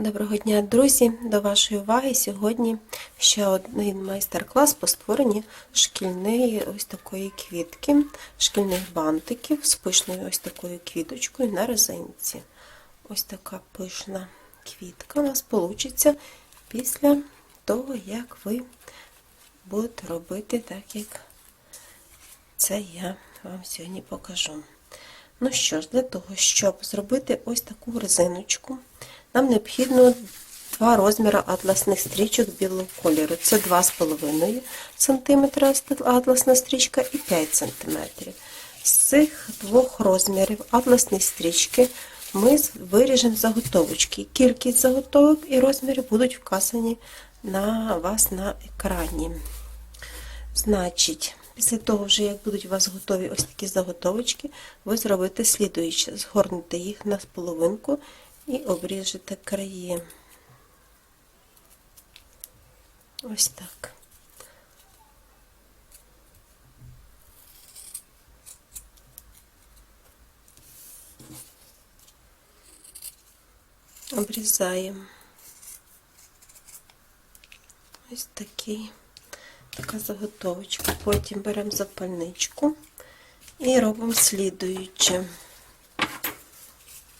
Доброго дня, друзі! До вашої уваги сьогодні ще один майстер-клас по створенні шкільної ось такої квітки, шкільних бантиків з пишною ось такою квіточкою на резинці. Ось така пишна квітка у нас вийде після того, як ви будете робити так, як це я вам сьогодні покажу. Ну що ж, для того, щоб зробити ось таку резиночку, нам необхідно два розміри атласних стрічок білого кольору. Це 2,5 см атласна стрічка і 5 см. З цих двох розмірів атласні стрічки ми виріжемо заготовочки. Кількість заготовок і розміри будуть вказані на вас на екрані. Значить, Після того, вже як будуть у вас готові ось такі заготовочки, ви зробите слідуюче. Згорнете їх на половинку і обріжете краї. Ось так. Обрізаємо. Ось такий така заготовочка. Потім беремо запальничку і робимо слідуюче.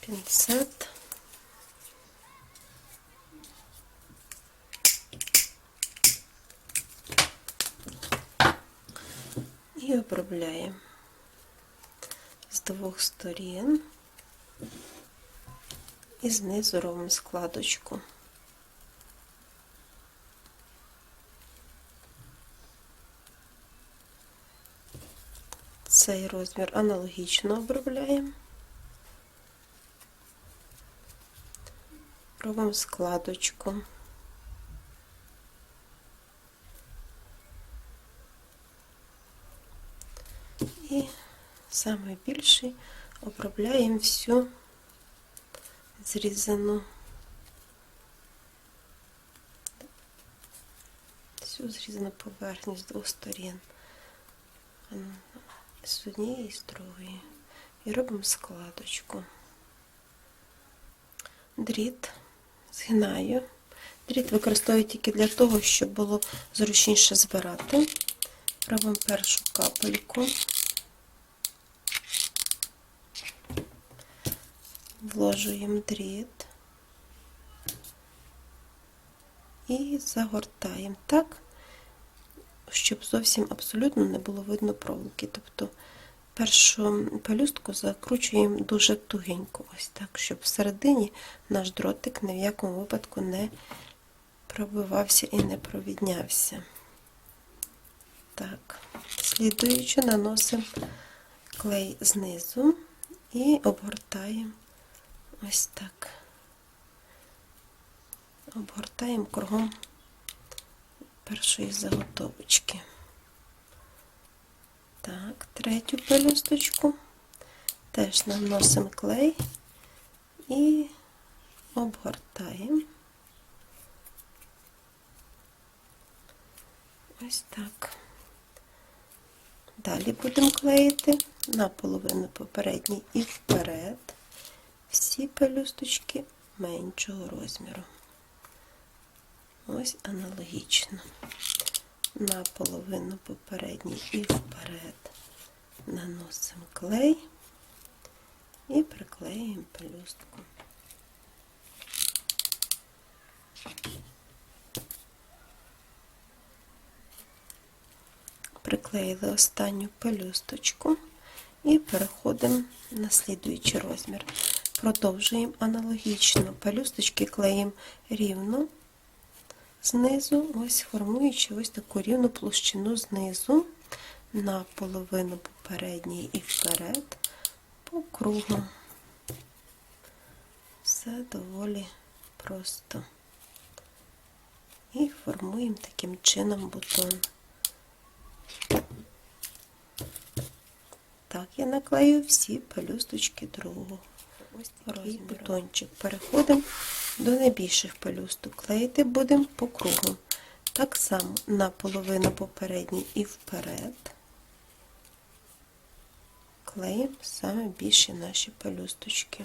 Пінцет. І обробляємо з двох сторін і знизу робимо складочку. Цей розмір аналогічно обробляємо. Робимо складочку. І саме більший обробляємо всю зрізану, всю зрізану поверхню з двох сторін з однієї і з другої. І робимо складочку. Дріт згинаю. Дріт використовую тільки для того, щоб було зручніше збирати. Робимо першу капельку. Вложуємо дріт і загортаємо так, щоб зовсім абсолютно не було видно проволоки. Тобто першу пелюстку закручуємо дуже тугенько, ось так, щоб всередині наш дротик ні в якому випадку не пробивався і не провіднявся. Так, слідуючи, наносимо клей знизу і обгортаємо ось так. Обгортаємо кругом першої заготовочки. Так, третю пелюсточку теж наносимо клей і обгортаємо. Ось так. Далі будемо клеїти наполовину попередній і вперед всі пелюсточки меншого розміру. Ось аналогічно. На половину попередній і вперед наносимо клей і приклеюємо пелюстку. Приклеїли останню пелюсточку і переходимо на слідуючий розмір. Продовжуємо аналогічно. Пелюсточки клеїмо рівно знизу, ось формуючи ось таку рівну площину знизу на половину попередньої і вперед по кругу. Все доволі просто. І формуємо таким чином бутон. Так, я наклею всі пелюсточки другого. Ось такий бутончик. Переходимо до найбільших пелюсток. Клеїти будемо по кругу. Так само на половину попередній і вперед. Клеїмо саме більші наші пелюсточки.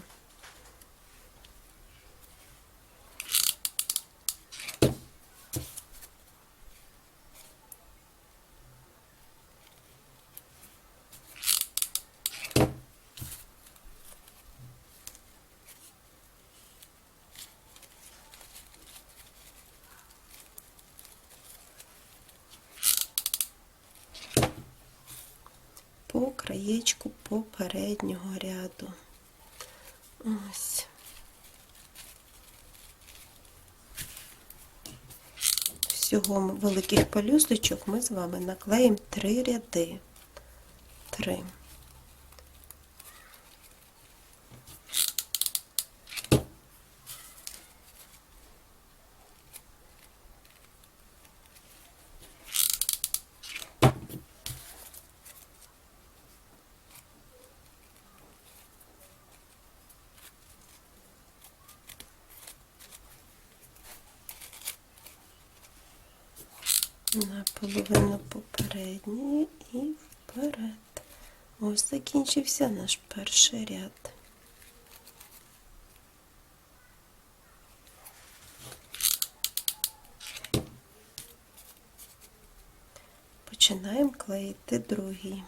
Краєчку попереднього ряду. Ось. Всього великих пелюсточок ми з вами наклеїмо три ряди. Три. Наполовину попередньої і вперед. Ось закінчився наш перший ряд. Починаємо клеїти другий.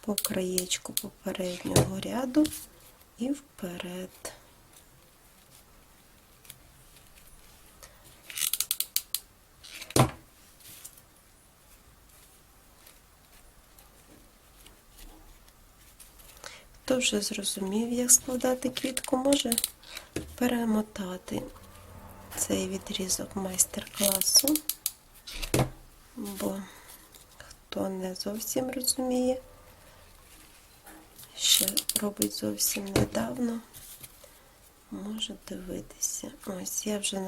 По краєчку попереднього ряду і вперед. Вже зрозумів, як складати квітку, може перемотати цей відрізок майстер-класу, бо хто не зовсім розуміє, ще робить зовсім недавно, може дивитися. Ось я вже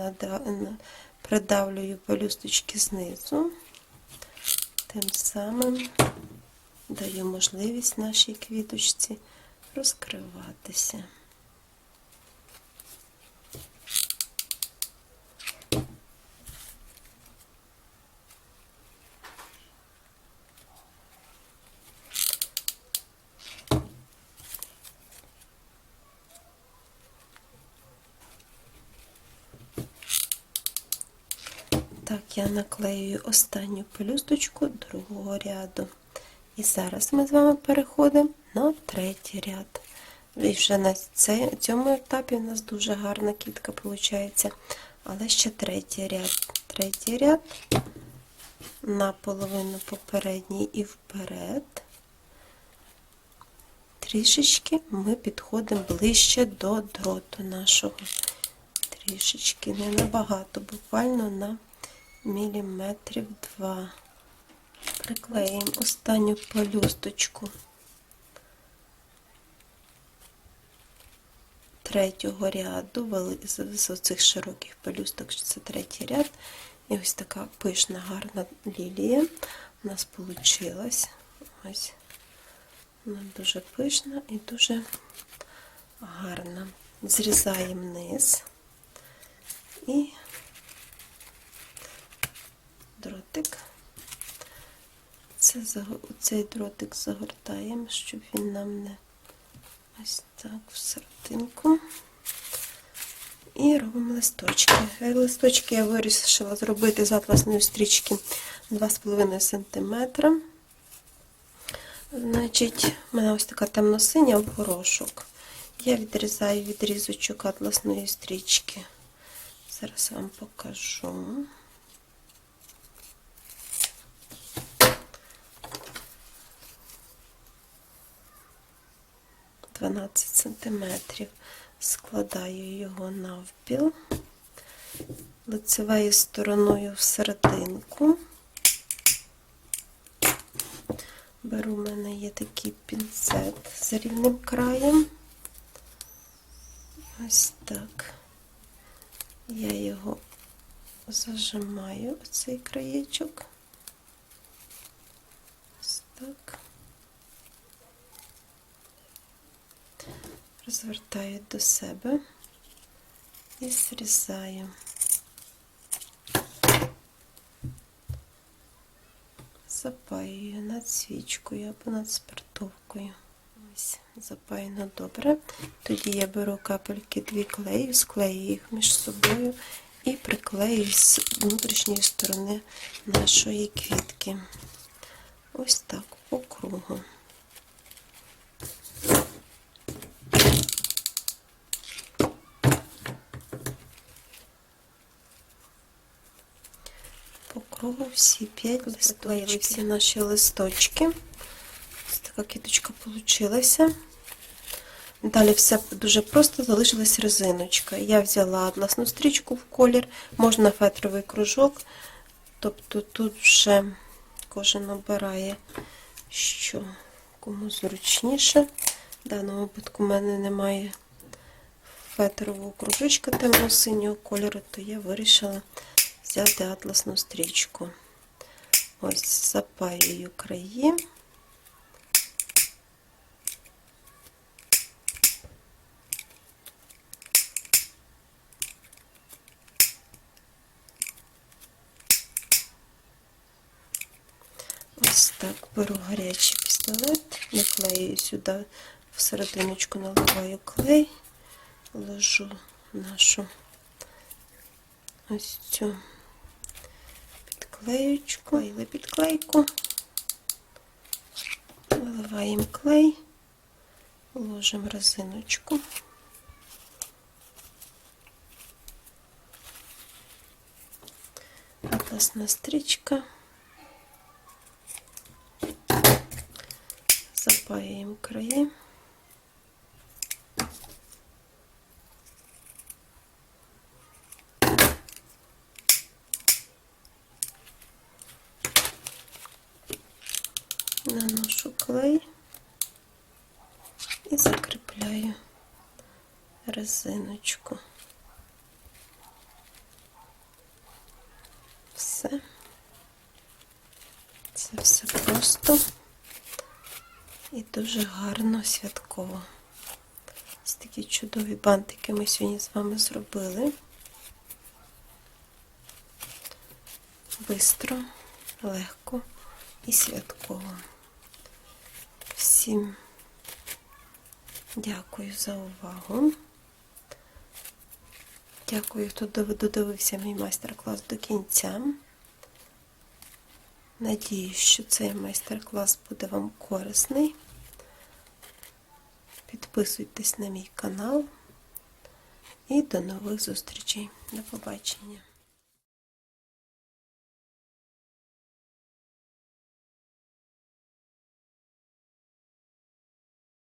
придавлюю пелюсточки знизу, тим самим даю можливість нашій квіточці розкриватися. Так, я наклеюю останню пелюсточку другого ряду. І зараз ми з вами переходимо на третій ряд. І вже на цьому етапі у нас дуже гарна кітка виходить. Але ще третій ряд. Третій ряд наполовину попередній і вперед. Трішечки ми підходимо ближче до дроту нашого. Трішечки, не набагато, буквально на міліметрів два. Приклеїмо останню пелюсточку третього ряду, з оцих широких пелюсток, що це третій ряд. І ось така пишна, гарна лілія у нас вийшла. Ось вона дуже пишна і дуже гарна. Зрізаємо низ і дротик. Це, цей дротик загортаємо, щоб він нам не ось так в серединку. І робимо листочки. Листочки я вирішила зробити з атласної стрічки 2,5 см. Значить, у мене ось така темно-синя в горошок. Я відрізаю відрізочок атласної стрічки. Зараз вам покажу. 12 см. Складаю його навпіл, лицевою стороною в серединку. Беру, в мене є такий пінцет з рівним краєм. Ось так. Я його зажимаю, оцей краєчок. Ось так. Розвертаю до себе і зрізаю. Запаюю над свічкою або над спиртовкою. Ось, запаяно добре. Тоді я беру капельки дві клею, склею їх між собою і приклею з внутрішньої сторони нашої квітки. Ось так по кругу. по кругу всі п'ять листочків. всі наші листочки. Ось така квіточка вийшла. Далі все дуже просто, залишилась резиночка. Я взяла атласну стрічку в колір, можна фетровий кружок. Тобто тут вже кожен обирає, що кому зручніше. В даному випадку в мене немає фетрового кружочка темно-синього кольору, то я вирішила взяти атласну стрічку. Ось запаюю краї. Ось так беру гарячий пістолет, наклею сюди в серединочку, наливаю клей, ложу нашу ось цю підклеючку, клеїли підклейку, виливаємо клей, ложимо резиночку. Атласна стрічка. Запаюємо краї. Наношу клей і закріпляю резиночку. Все. Це все просто і дуже гарно святково. Ось такі чудові бантики ми сьогодні з вами зробили. Бистро, легко і святково. Всім дякую за увагу. Дякую, хто додивився мій майстер-клас до кінця. Надіюсь, що цей майстер-клас буде вам корисний. Підписуйтесь на мій канал і до нових зустрічей. До побачення!